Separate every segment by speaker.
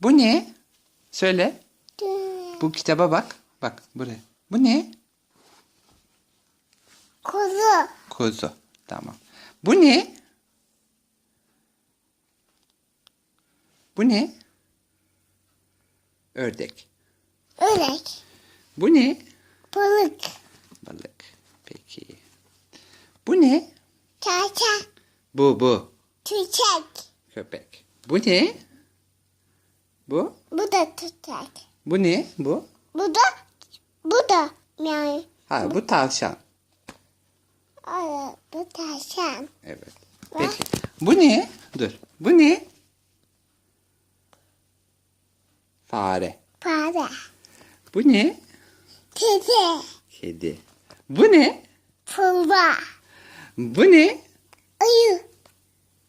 Speaker 1: Bu ne? Söyle. Bu kitaba bak. Bak buraya. Bu ne?
Speaker 2: Kuzu.
Speaker 1: Kuzu. Tamam. Bu ne? Bu ne? Ördek.
Speaker 2: Örek.
Speaker 1: Bu ne?
Speaker 2: Balık.
Speaker 1: Balık. Peki. Bu ne?
Speaker 2: Çarşaf.
Speaker 1: Bu bu.
Speaker 2: Çiçek.
Speaker 1: Köpek. Bu ne? Bu?
Speaker 2: Bu da çiçek.
Speaker 1: Bu ne? Bu?
Speaker 2: Bu da bu da yani
Speaker 1: Ha bu tavşan.
Speaker 2: evet, bu tavşan.
Speaker 1: Evet. Peki. Bu ne? Dur. Bu ne? Fare.
Speaker 2: Fare.
Speaker 1: Bu ne?
Speaker 2: Kedi.
Speaker 1: Kedi. Bu ne?
Speaker 2: Pulva.
Speaker 1: Bu ne?
Speaker 2: Ayı.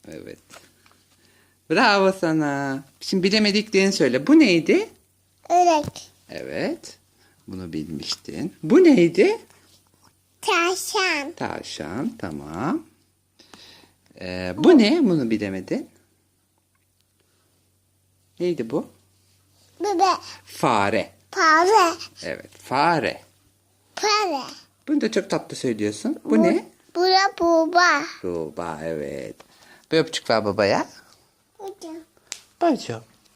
Speaker 1: Evet. Bravo sana. Şimdi bilemediklerini söyle. Bu neydi?
Speaker 2: Örek.
Speaker 1: Evet. Bunu bilmiştin. Bu neydi?
Speaker 2: Tavşan.
Speaker 1: Tavşan. Tamam. Ee, bu ne? Bunu bilemedin. Neydi bu?
Speaker 2: Bebe.
Speaker 1: Fare.
Speaker 2: Fare.
Speaker 1: Evet. Fare.
Speaker 2: Fare.
Speaker 1: Bunu da çok tatlı söylüyorsun. Bu ne?
Speaker 2: Bu da pulva.
Speaker 1: Tuğba. Evet. Bir öpücük ver babaya.
Speaker 2: 代
Speaker 1: 价